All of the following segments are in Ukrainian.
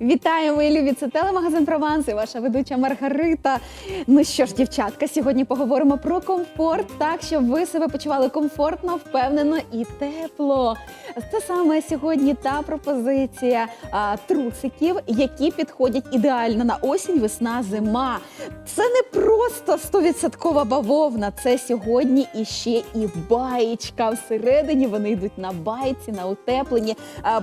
Вітаю, мої любі! Це телемагазин Прованс і ваша ведуча Маргарита. Ну що ж, дівчатка, сьогодні поговоримо про комфорт, так щоб ви себе почували комфортно, впевнено і тепло. Це саме сьогодні та пропозиція а, трусиків, які підходять ідеально на осінь, весна, зима. Це не просто 100% бавовна, це сьогодні іще і баєчка. Всередині вони йдуть на байці, на утепленні.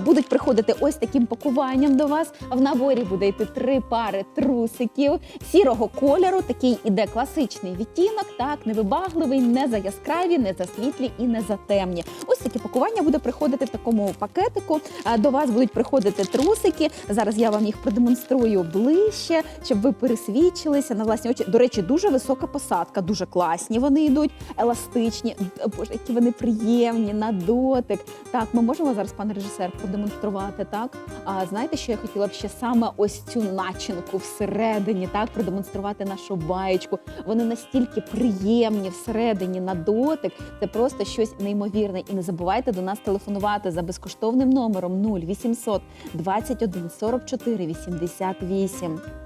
Будуть приходити ось таким пакуванням до вас. В наборі буде йти три пари трусиків сірого кольору. Такий іде класичний відтінок, так невибагливий, не за яскраві, не за світлі і не за темні. Ось таке пакування буде приходити в такому пакетику. До вас будуть приходити трусики. Зараз я вам їх продемонструю ближче, щоб ви пересвідчилися на власні очі. До речі, дуже висока посадка, дуже класні. Вони йдуть еластичні. Боже, які вони приємні на дотик. Так, ми можемо зараз, пане режисер, продемонструвати так. А знаєте, що я хотіла б ще саме ось цю начинку всередині, так продемонструвати нашу баєчку. Вони настільки приємні всередині на дотик. Це просто щось неймовірне. І не забувайте до нас телефонувати за безкоштовним номером 0800 21 44 88.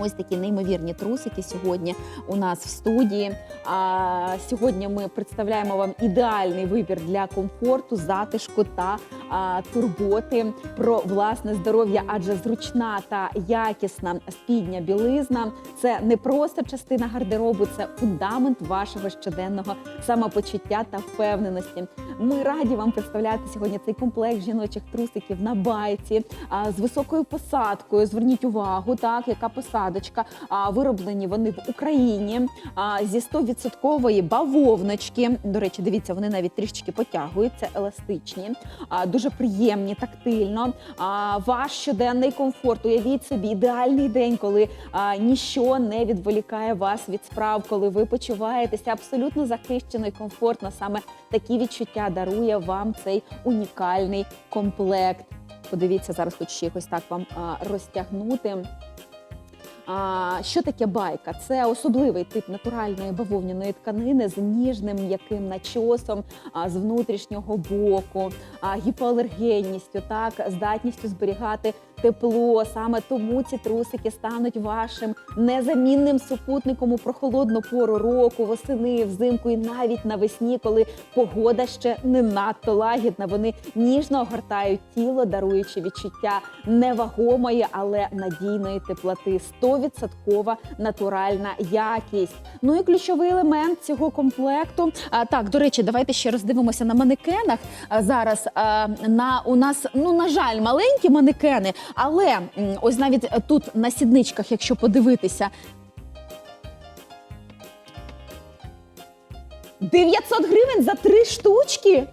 Ось такі неймовірні трусики сьогодні у нас в студії. А сьогодні ми представляємо вам ідеальний вибір для комфорту, затишку та а, турботи про власне здоров'я, адже зручна та якісна спідня білизна це не просто частина гардеробу, це фундамент вашого щоденного самопочуття та впевненості. Ми раді вам представляти сьогодні цей комплект жіночих трусиків на байці з високою посадкою. Зверніть увагу, так яка посадочка. Вироблені вони в Україні зі 100% бавовночки. До речі, дивіться, вони навіть трішечки потягуються, еластичні, дуже приємні, тактильно. Ваш щоденний комфорт. Уявіть собі ідеальний день, коли ніщо не відволікає вас від справ, коли ви почуваєтеся абсолютно захищено і комфортно. Саме такі відчуття дарує вам цей унікальний комплект. Подивіться, зараз хочу якось так вам розтягнути. А, що таке байка? Це особливий тип натуральної бавовняної тканини з ніжним м'яким начосом, а, з внутрішнього боку, а, гіпоалергенністю, так, здатністю зберігати тепло. Саме тому ці трусики стануть вашим незамінним супутником у прохолодну пору року, восени, взимку і навіть навесні, коли погода ще не надто лагідна. Вони ніжно огортають тіло, даруючи відчуття невагомої, але надійної теплоти. 100% натуральна якість. Ну і ключовий елемент цього комплекту. А, так, до речі, давайте ще роздивимося на манекенах. А, зараз а, на у нас, ну на жаль, маленькі манекени, але ось навіть тут на сідничках, якщо подивитися. 900 гривень за три штучки.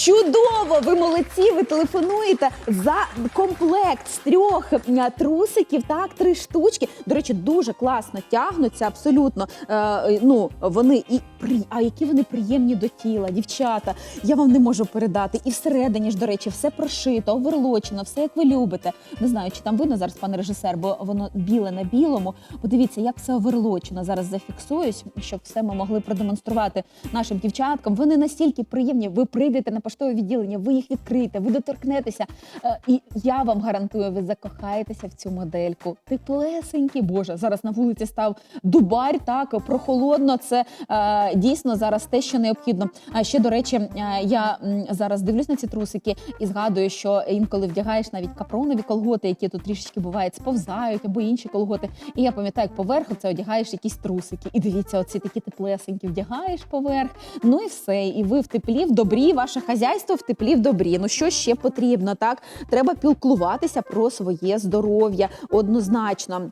Чудово! Ви молодці! Ви телефонуєте за комплект з трьох е, трусиків, так, три штучки. До речі, дуже класно тягнуться, абсолютно. Е, ну, вони і при... а які вони приємні до тіла, дівчата. Я вам не можу передати. І всередині ж, до речі, все прошито, оверлочено, все як ви любите. Не знаю, чи там видно зараз, пане режисер, бо воно біле на білому. Подивіться, як все оверлочено. Зараз зафіксуюсь, щоб все ми могли продемонструвати нашим дівчаткам. Вони настільки приємні. Ви прийдете на поштове відділення, ви їх відкриєте, ви доторкнетеся. Е, І я вам гарантую, ви закохаєтеся в цю модельку. Теплесенькі, боже, зараз на вулиці став дубарь, так прохолодно. Це е, дійсно зараз те, що необхідно. А ще до речі, е, я зараз дивлюсь на ці трусики і згадую, що інколи вдягаєш навіть капронові колготи, які тут трішечки бувають, сповзають або інші колготи. І я пам'ятаю, як поверху це одягаєш якісь трусики. І дивіться, оці такі теплесенькі вдягаєш поверх. Ну і все. І ви в теплі, в добрі, ваше хазяйство в теплі, в добрі. Ну що ще потрібно? Так треба пілкуватися про своє здоров'я однозначно.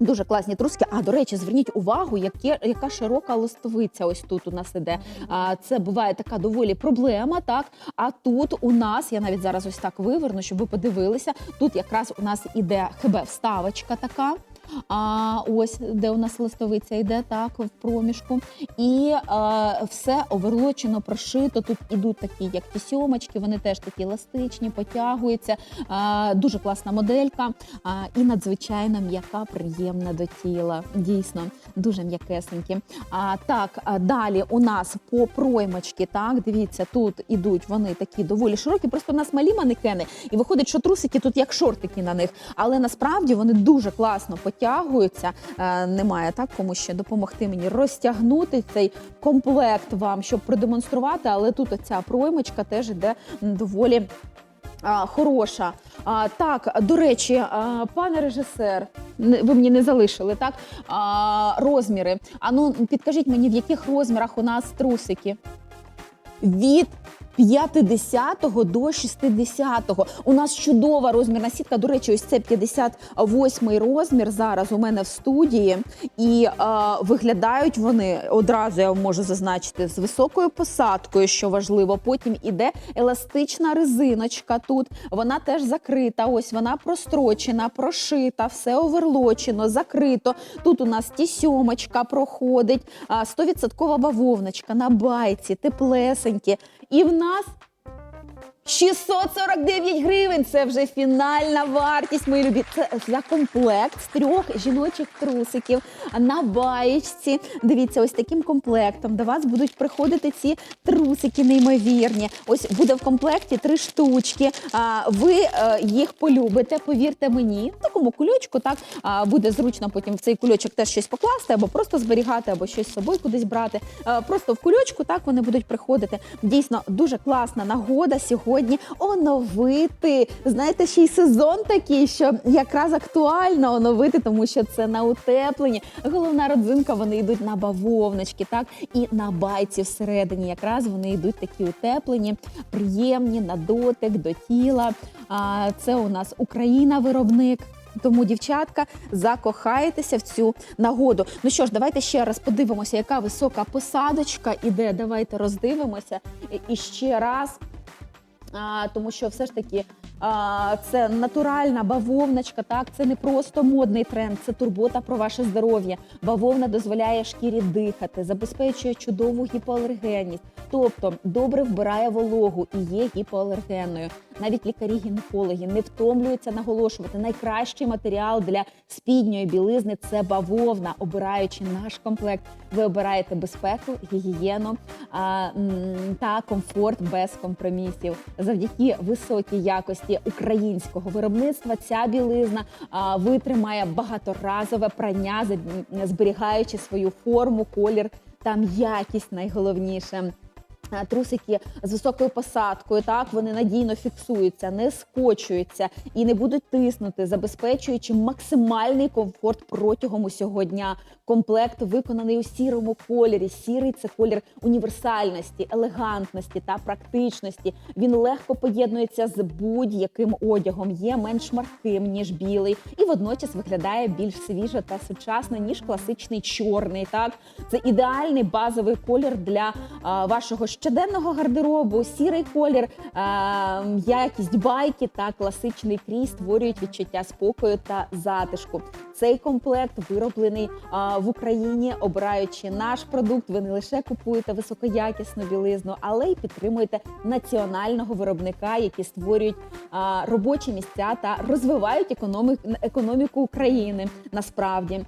Дуже класні труски. А до речі, зверніть увагу, яке, яка широка листовиця ось тут у нас іде. А, це буває така доволі проблема, так. А тут у нас, я навіть зараз ось так виверну, щоб ви подивилися. Тут якраз у нас іде хб вставочка така. А ось де у нас листовиця йде так в проміжку. І а, все оверлочено, прошито. Тут ідуть такі, як ті сьомочки, вони теж такі еластичні, потягуються. А, дуже класна моделька а, і надзвичайно м'яка, приємна до тіла. Дійсно, дуже м'якесенькі. А так, а далі у нас по проймочки, так дивіться, тут ідуть вони такі доволі широкі. Просто в нас малі манекени, і виходить, що трусики тут як шортики на них. Але насправді вони дуже класно потягуються. Е, немає так, кому ще допомогти мені розтягнути цей комплект вам, щоб продемонструвати. Але тут оця проймочка теж іде доволі. А, хороша. А, так, до речі, а, пане режисер, ви мені не залишили, так? А, розміри. А ну підкажіть мені, в яких розмірах у нас трусики? Від 50 до 60. У нас чудова розмірна сітка. До речі, ось це 58 розмір зараз у мене в студії. І е, виглядають вони одразу, я можу зазначити, з високою посадкою, що важливо. Потім іде еластична резиночка тут. Вона теж закрита. Ось вона прострочена, прошита, все оверлочено, закрито. Тут у нас тісьомочка проходить, а, 100% бавовночка на байці, теплесенькі. І в нас 649 гривень. Це вже фінальна вартість, мої любі. Це за комплект з трьох жіночих трусиків на баєчці. Дивіться, ось таким комплектом до вас будуть приходити ці трусики неймовірні. Ось буде в комплекті три штучки. Ви е, їх полюбите, повірте мені. В такому кульочку так буде зручно потім в цей кульочок теж щось покласти, або просто зберігати, або щось з собою кудись брати. Е, просто в кульочку так вони будуть приходити. Дійсно, дуже класна нагода сьогодні оновити. Знаєте, ще й сезон такий, що якраз актуально оновити, тому що це на утепленні. Головна родзинка, вони йдуть на бавовночки, так і на байці всередині. Якраз вони йдуть такі утеплені, приємні на дотик до тіла. А це у нас Україна виробник. Тому, дівчатка, закохаєтеся в цю нагоду. Ну що ж, давайте ще раз подивимося, яка висока посадочка іде. Давайте роздивимося і ще раз. А, тому що все ж таки це натуральна бавовночка, так це не просто модний тренд, це турбота про ваше здоров'я. Бавовна дозволяє шкірі дихати, забезпечує чудову гіпоалергенність, тобто добре вбирає вологу і є гіпоалергенною. Навіть лікарі-гінекологи не втомлюються наголошувати. Найкращий матеріал для спідньої білизни це бавовна. Обираючи наш комплект, ви обираєте безпеку, гігієну та комфорт без компромісів. Завдяки високій якості українського виробництва ця білизна витримає багаторазове прання, зберігаючи свою форму, колір та м'якість найголовніше. А, Трусики з високою посадкою, так вони надійно фіксуються, не скочуються і не будуть тиснути, забезпечуючи максимальний комфорт протягом усього дня. Комплект виконаний у сірому кольорі. Сірий це колір універсальності, елегантності та практичності. Він легко поєднується з будь-яким одягом, є менш марким ніж білий, і водночас виглядає більш свіжо та сучасно ніж класичний чорний. Так це ідеальний базовий колір для а, вашого щоденного гардеробу. Сірий колір, якість байки та класичний крій створюють відчуття спокою та затишку. Цей комплект вироблений в Україні, обираючи наш продукт. Ви не лише купуєте високоякісну білизну, але й підтримуєте національного виробника, які створюють робочі місця та розвивають економі- економіку України. Насправді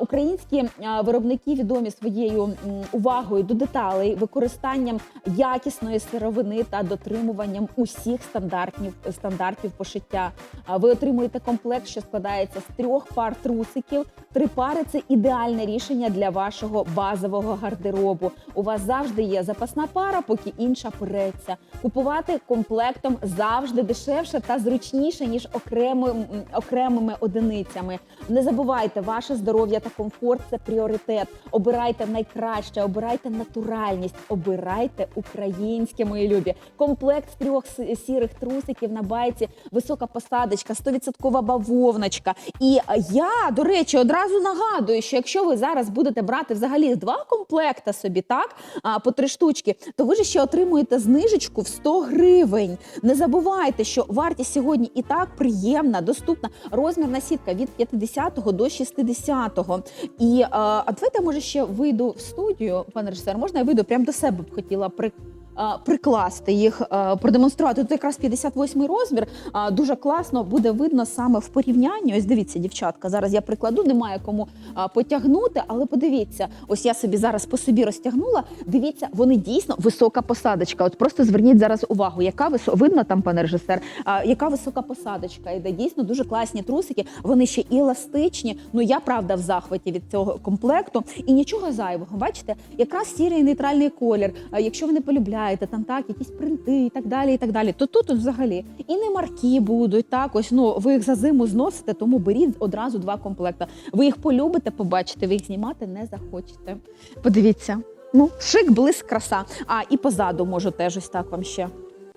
українські виробники відомі своєю увагою до деталей, використанням якісної сировини та дотримуванням усіх стандартів стандартів пошиття. А ви отримуєте комплект, що складається з трьох пар трусиків. Три пари це ідеальне рішення для вашого базового гардеробу. У вас завжди є запасна пара, поки інша переться. Купувати комплектом завжди дешевше та зручніше ніж окремим, окремими одиницями. Не забувайте, ваше здоров'я та комфорт це пріоритет. Обирайте найкраще, обирайте натуральність, обирайте купувати українське, мої любі. Комплект з трьох сірих трусиків на байці, висока посадочка, 100% бавовночка. І е, я, до речі, одразу нагадую, що якщо ви зараз будете брати взагалі два комплекта собі, так по три штучки, то ви ж ще отримуєте знижечку в 100 гривень. Не забувайте, що вартість сьогодні і так приємна, доступна. Розмірна сітка від 50 до 60. І а, а давайте, може, ще вийду в студію, пане режисер, можна я вийду прямо до себе б хотіла при. А, Прикласти їх, продемонструвати. Тут якраз 58 розмір. Дуже класно буде видно саме в порівнянні. Ось дивіться, дівчатка. Зараз я прикладу, немає кому потягнути, але подивіться, ось я собі зараз по собі розтягнула. Дивіться, вони дійсно висока посадочка. От просто зверніть зараз увагу, яка висо... видно там, пане режисер, яка висока посадочка іде. Дійсно дуже класні трусики. Вони ще і еластичні. Ну я правда в захваті від цього комплекту. І нічого зайвого. Бачите, якраз сірий нейтральний колір. Якщо ви не полюбляєте там так, якісь принти і так далі, і так далі, то тут взагалі і не марки будуть. Так, ось ну ви їх за зиму зносите, тому беріть одразу два комплекти. Ви їх полюбите, побачите, ви їх знімати не захочете. Подивіться. Ну, шик, блиск, краса. А і позаду можу теж ось так вам ще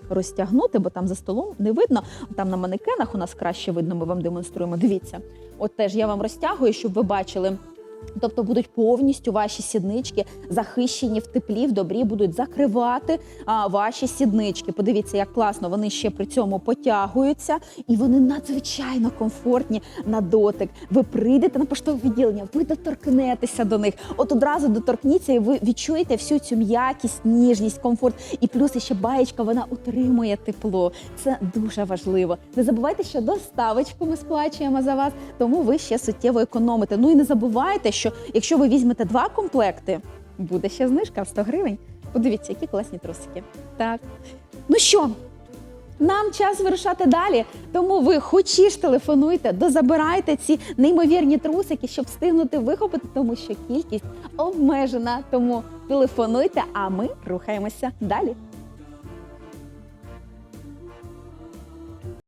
розтягнути, бо там за столом не видно. Там на манекенах у нас краще видно, ми вам демонструємо. Дивіться, от теж я вам розтягую, щоб ви бачили. Тобто будуть повністю ваші сіднички захищені в теплі, в добрі, будуть закривати а, ваші сіднички. Подивіться, як класно вони ще при цьому потягуються, і вони надзвичайно комфортні на дотик. Ви прийдете на поштове відділення, ви доторкнетеся до них. От одразу доторкніться, і ви відчуєте всю цю м'якість, ніжність, комфорт. І плюс ще баєчка, вона утримує тепло. Це дуже важливо. Не забувайте, що доставочку ми сплачуємо за вас, тому ви ще суттєво економите. Ну і не забувайте, що якщо ви візьмете два комплекти, буде ще знижка в 100 гривень. Подивіться, які класні трусики. Так. Ну що? Нам час вирушати далі, тому ви хочеш телефонуйте, дозабирайте ці неймовірні трусики, щоб встигнути вихопити, тому що кількість обмежена. Тому телефонуйте, а ми рухаємося далі.